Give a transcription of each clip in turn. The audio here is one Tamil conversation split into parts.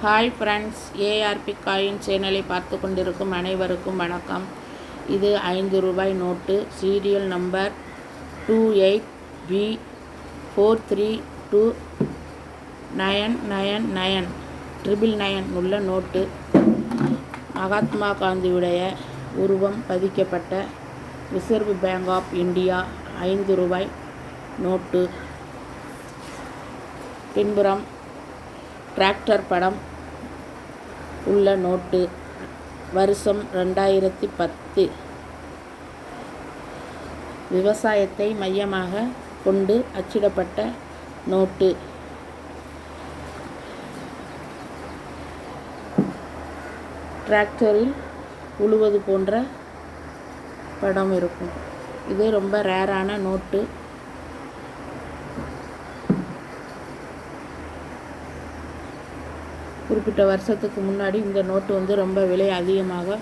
ஹாய் ஃப்ரெண்ட்ஸ் ஏஆர்பி காயின் சேனலை பார்த்து கொண்டிருக்கும் அனைவருக்கும் வணக்கம். இது ஐந்து ரூபாய் note serial number two eight B four three two nine nine nine triple nine உள்ள நோட்டு. மகாத்மா காந்தியுடைய உருவம் பதிக்கப்பட்ட ரிசர்வ் பேங்க் ஆஃப் இந்தியா ஐந்து ரூபாய் நோட்டு. பின்புறம் டிராக்டர் படம் உள்ள நோட்டு வருஷம் ரெண்டாயிரத்தி பத்து. விவசாயத்தை மையமாக கொண்டு அச்சிடப்பட்ட நோட்டு. டிராக்டரில் உழுவது போன்ற படம் இருக்கும். இது ரொம்ப ரேரான நோட்டு. குறிப்பிட்ட வருஷத்துக்கு முன்னாடி இந்த நோட்டு வந்து ரொம்ப விலை அதிகமாக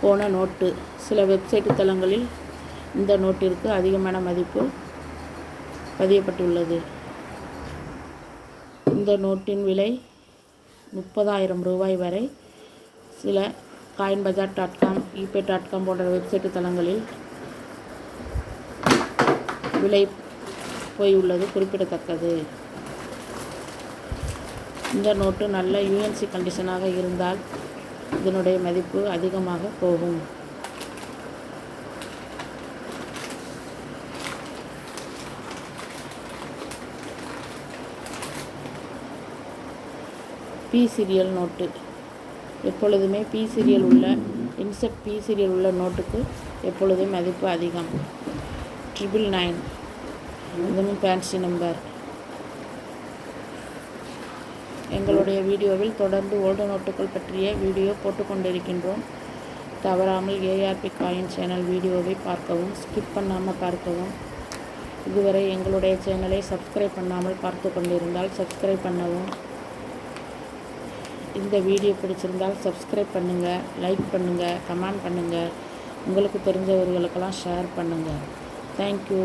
போன நோட்டு. சில வெப்சைட் தளங்களில் இந்த நோட்டிற்கு அதிகமான மதிப்பு பதியப்பட்டுள்ளது. இந்த நோட்டின் விலை முப்பதாயிரம் ரூபாய் வரை. சில coin bazaar dot com eBay dot com போன்ற வெப்சைட் தளங்களில் விலை போய் உள்ளது குறிப்பிடத்தக்கது. இந்த நோட்டு நல்ல யூஎன்சி கண்டிஷனாக இருந்தால் இதனுடைய மதிப்பு அதிகமாக போகும். B serial note. எப்பொழுதுமே பி சீரியல் உள்ள இன்செட் பி சீரியல் உள்ள நோட்டுக்கு எப்பொழுதும் மதிப்பு அதிகம். ட்ரிபிள் நைன் இதுவும் ஃபேன்சி நம்பர் எங்களுடைய வீடியோவில் தொடர்ந்து ஓல்டு நோட்டுகள் பற்றிய வீடியோ போட்டுக்கொண்டிருக்கின்றோம். தவறாமல் ஏஆர்பி காயின் சேனல் வீடியோவை பார்க்கவும் ஸ்கிப் பண்ணாமல் பார்க்கவும். இதுவரை எங்களுடைய சேனலை சப்ஸ்கிரைப் பண்ணாமல் பார்த்து கொண்டிருந்தால் சப்ஸ்கிரைப் பண்ணவும். இந்த வீடியோ பிடிச்சிருந்தால் சப்ஸ்கிரைப் பண்ணுங்கள் லைக் பண்ணுங்கள் கமெண்ட் பண்ணுங்கள் உங்களுக்கு தெரிஞ்சவர்களுக்கெல்லாம் ஷேர் பண்ணுங்கள் thank you